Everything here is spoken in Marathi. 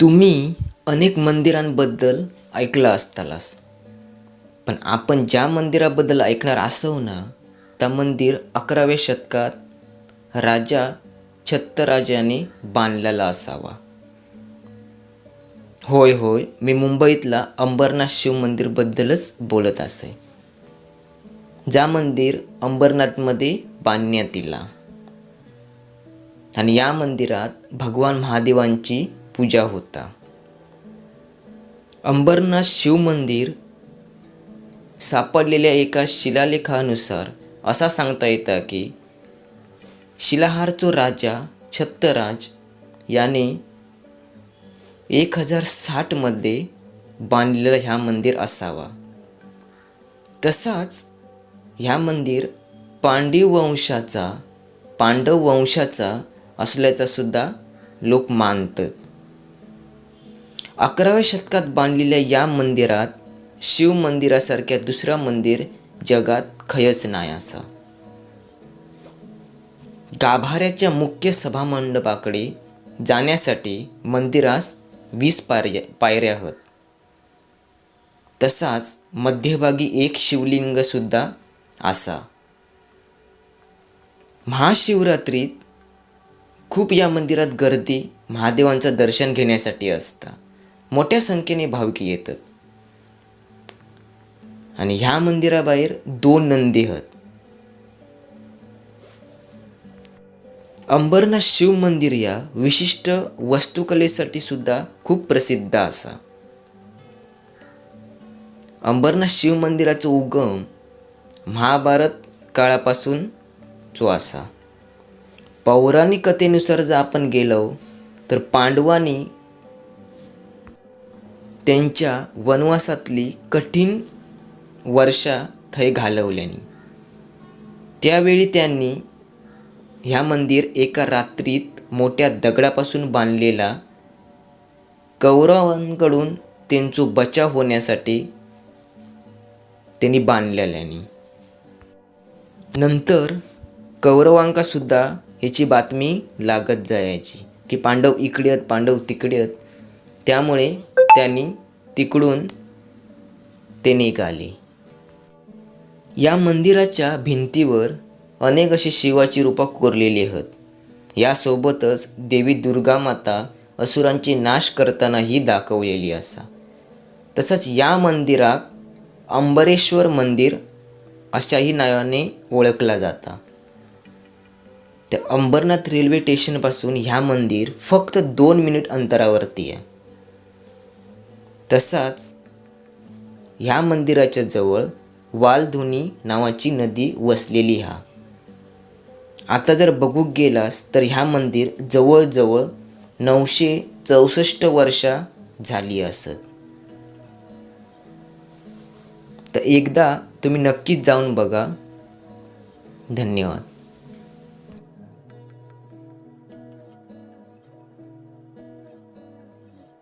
तुम्ही अनेक मंदिरांबद्दल ऐकलं असतालास पण आपण ज्या मंदिराबद्दल ऐकणार असो ना त्या मंदिर अकराव्या शतकात राजा छत्तराजाने बांधलेला असावा. होय होय मी मुंबईतला अंबरनाथ शिव मंदिरबद्दलच बोलत असे. ज्या मंदिर अंबरनाथमध्ये बांधण्यात येला आणि या मंदिरात भगवान महादेवांची पूजा होता. अंबरनाथ शिव मंदिर सापडलेल्या एका शिलालेखानुसार असा सांगता येतं की शिलाहारचो राजा छत्तराज याने एक हजार साठमध्ये बांधलेलं ह्या मंदिर असावा. तसाच ह्या मंदिर पांडव वंशाचा पांडव वंशाचा असल्याचा सुद्धा लोक मानतात. अकराव्या शतकात बांधलेल्या या मंदिरात शिव मंदिरासारख्या दुसरा मंदिर जगात खयच नाही असा. गाभाऱ्याच्या मुख्य सभामंडपाकडे जाण्यासाठी मंदिरास वीस पायऱ्या पायऱ्या आहेत तसाच मध्यभागी एक शिवलिंग सुद्धा असा. महाशिवरात्रीत खूप या मंदिरात गर्दी महादेवांचं दर्शन घेण्यासाठी असता. मोठ्या संख्येने भाविक येतात. आणि ह्या मंदिराबाहेर दोन नंदी आहेत. अंबरनाथ शिव मंदिर या विशिष्ट वस्तुकलेसाठी सुद्धा खूप प्रसिद्ध असा. अंबरनाथ शिव मंदिराचा उगम महाभारत काळापासून जो असा. पौराणिक कथेनुसार जर आपण गेलो तर पांडवांनी त्यांच्या वनवासातली कठीण वर्षा थंय घालवल्यानी. त्यावेळी त्यांनी ह्या मंदिर एका रात्रीत मोठ्या दगडापासून बांधलेला कौरवांकडून त्यांचा बचाव होण्यासाठी त्यांनी बांधलेल्यानी. नंतर कौरवांका सुद्धा ह्याची बातमी लागत जायची की पांडव इकडे आहेत पांडव तिकडे आहेत त्यामुळे त्यांनी तिकडून ते निघाले. या मंदिराच्या भिंतीवर अनेक अशी शिवाची रूपं कोरलेली आहेत. यासोबतच देवी दुर्गा माता असुरांची नाश करतानाही दाखवलेली असा. तसंच या मंदिराक अंबरेश्वर मंदिर अशाही नावाने ओळखला जाता. तर अंबरनाथ रेल्वे स्टेशनपासून ह्या मंदिर फक्त दोन मिनिट अंतरावरती आहे. तसाच ह्या मंदिराच्या जवळ वालधुनी नावाची नदी वसलेली हा. आता जर बघू गेलास तर ह्या मंदिर जवळजवळ नऊशे चौसष्ट वर्षा झाली असत. तर एकदा तुम्ही नक्कीच जाऊन बघा. धन्यवाद.